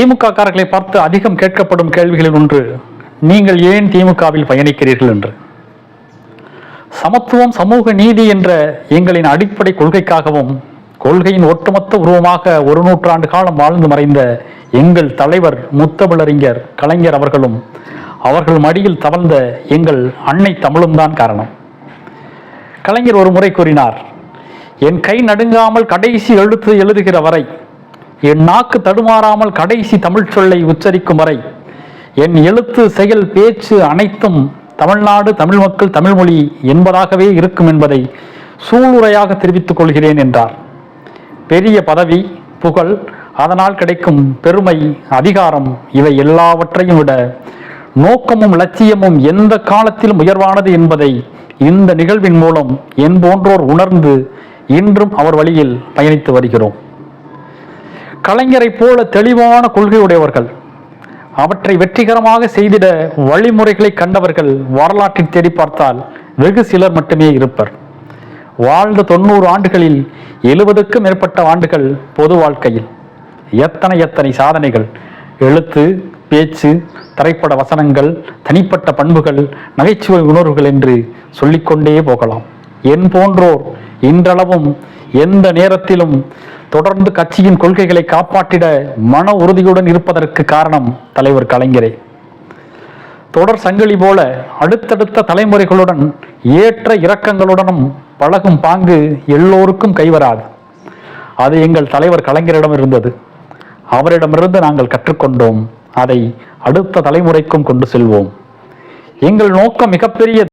திமுக காரர்களை பார்த்து அதிகம் கேட்கப்படும் கேள்விகளில் ஒன்று நீங்கள் ஏன் திமுகவில் பயணிக்கிறீர்கள்? என்று. சமத்துவம் சமூக நீதி என்ற எங்களின் அடிப்படை கொள்கைக்காகவும் கொள்கையின் ஒட்டுமொத்த உருவமாக ஒரு நூற்றாண்டு காலம் வாழ்ந்து மறைந்த எங்கள் தலைவர் முத்தமிழறிஞர் கலைஞர் அவர்களும் அவர்கள் மடியில் தவழ்ந்த எங்கள் அன்னை தமிழும் தான் காரணம். கலைஞர் ஒரு முறை கூறினார் என் கை நடுங்காமல் கடைசி எழுத்து எழுதுகிற வரை என் நாக்கு தடுமாறாமல் கடைசி தமிழ் சொல்லை உச்சரிக்கும் வரை என் எழுத்து செயல் பேச்சு அனைத்தும் தமிழ்நாடு தமிழ் மக்கள் தமிழ்மொழி என்பதாகவே இருக்கும் என்பதை சூளுரையாக தெரிவித்துக் கொள்கிறேன் என்றார். பெரிய பதவி புகழ் அதனால் கிடைக்கும் பெருமை அதிகாரம் இவை எல்லாவற்றையும் விட நோக்கமும் லட்சியமும் எந்த காலத்திலும் உயர்வானது என்பதை இந்த நிகழ்வின் மூலம் என் போன்றோர் உணர்ந்து இன்றும் அவர் வழியில் பயணித்து வருகிறோம். கலைஞரைப் போல தெளிவான கொள்கையுடையவர்கள் அவற்றை வெற்றிகரமாக செய்திட வழிமுறைகளை கண்டவர்கள் வரலாற்றில் தேடி பார்த்தால் வெகு சிலர் மட்டுமே இருப்பர். வாழ்ந்த தொண்ணூறு ஆண்டுகளில் எழுபதுக்கும் மேற்பட்ட ஆண்டுகள் பொது வாழ்க்கையில். எத்தனை எத்தனை சாதனைகள் எழுத்து பேச்சு திரைப்பட வசனங்கள் தனிப்பட்ட பண்புகள் நகைச்சுவை உணர்வுகள் என்று சொல்லிக்கொண்டே போகலாம். என் போன்றோர் இன்றளவும் எந்த நேரத்திலும் தொடர்ந்து கட்சியின் கொள்கைகளை காப்பாற்றிட மன உறுதியுடன் இருப்பதற்கு காரணம் தலைவர் கலைஞரே. தொடர் சங்கிலி போல அடுத்தடுத்த தலைமுறைகளுடன் ஏற்ற இறக்கங்களுடனும் பழகும் பாங்கு எல்லோருக்கும் கைவராது. அது எங்கள் தலைவர் கலைஞரிடம் இருந்தது. அவரிடமிருந்து நாங்கள் கற்றுக்கொண்டோம். அதை அடுத்த தலைமுறைக்கும் கொண்டு செல்வோம். எங்கள் நோக்கம் மிகப்பெரிய